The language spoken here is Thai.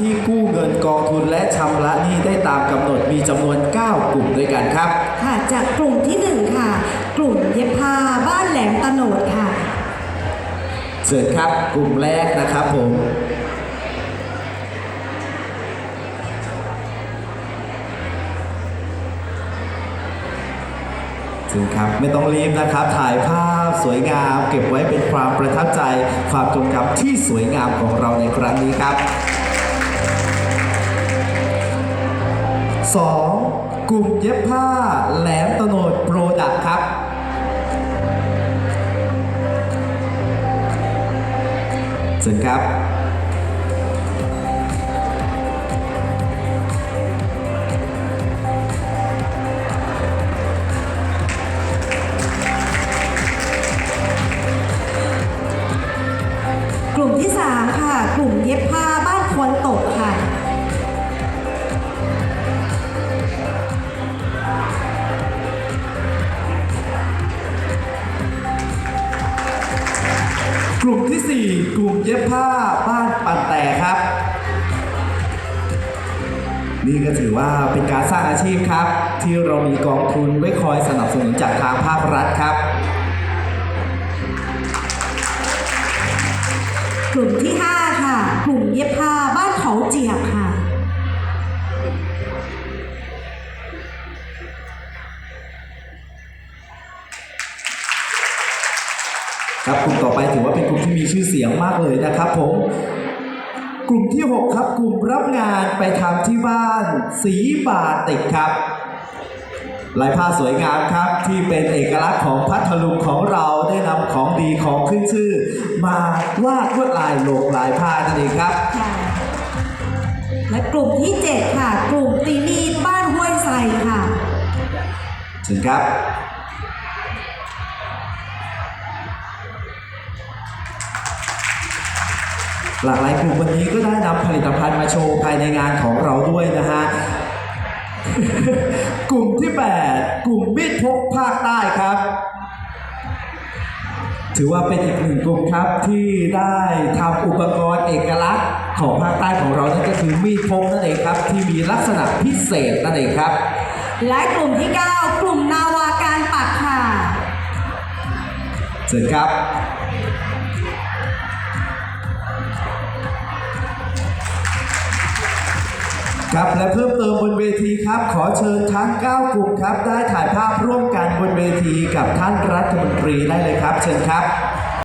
ที่กู้เงินกองทุนและชำระหนี้ได้ตามกำหนดมีจำนวน 9 กลุ่มด้วยกันครับ ค่ะจากกลุ่มที่หนึ่งค่ะ กลุ่มเย็บผ้าบ้านแหลมตะโนดค่ะ เชิญครับกลุ่มแรกนะครับผมเชิญครับไม่ต้องรีบนะครับ ถ่ายภาพสวยงาม เก็บไว้เป็นความประทับใจ ความทรงจำที่สวยงามของเราในครั้งนี้ครับ 2. กลุ่มเย็บผ้าแหลมตโนดโปรดักครับ เชิญครับ กลุ่มที่สามค่ะ กลุ่มเย็บผ้า วนตกค่ะ กลุ่มที่ 4 กลุ่มเย็บผ้าบ้านปันแต่ครับ นี่ก็ถือว่าเป็นการสร้างอาชีพครับ ที่เรามีกองทุนไว้คอยสนับสนุนจากทางภาครัฐครับกลุ่มที่ห้าค่ะ กลุ่มเย็บผ้าบ้านเขาเจียกค่ะ ครับกลุ่มต่อไปถือว่าเป็นกลุ่มที่มีชื่อเสียงมากเลยนะครับผม กลุ่มที่ 6 ครับกลุ่มรับงานไปทำที่บ้าน สีบาติกครับลายผ้าสวยงามครับที่เป็นเอกลักษณ์ของพัทลุงของเราได้นำของดีของขึ้นชื่อ มาวาดลวดลายลงลายผ้านั่นเองครับค่ะ และกลุ่มที่เจ็ดค่ะ กลุ่มตีมีดบ้านห้วยไซค่ะเชิญครับ หลากหลายกลุ่มวันนี้ก็ได้นำผลิตภัณฑ์มาโชว์ภายในงานของเราด้วยนะฮะ กลุ่มที่ 8 กลุ่มมีด ถือว่าเป็นอีกหนึ่งกลุ่มครับที่ได้ทำอุปกรณ์เอกลักษณ์ของภาคใต้ของเรานั่นก็คือมีดพกนั่นเองครับ ที่มีลักษณะพิเศษนั่นเองครับ และกลุ่มที่ 9 กลุ่มนาวาการปักค่ะเชิญครับ ครับและเพิ่มเติมบนเวทีครับ ขอเชิญทั้ง 9 กลุ่มครับ ได้ถ่ายภาพร่วมกันบนเวทีกับท่านรัฐมนตรีได้เลยครับ เชิญครับ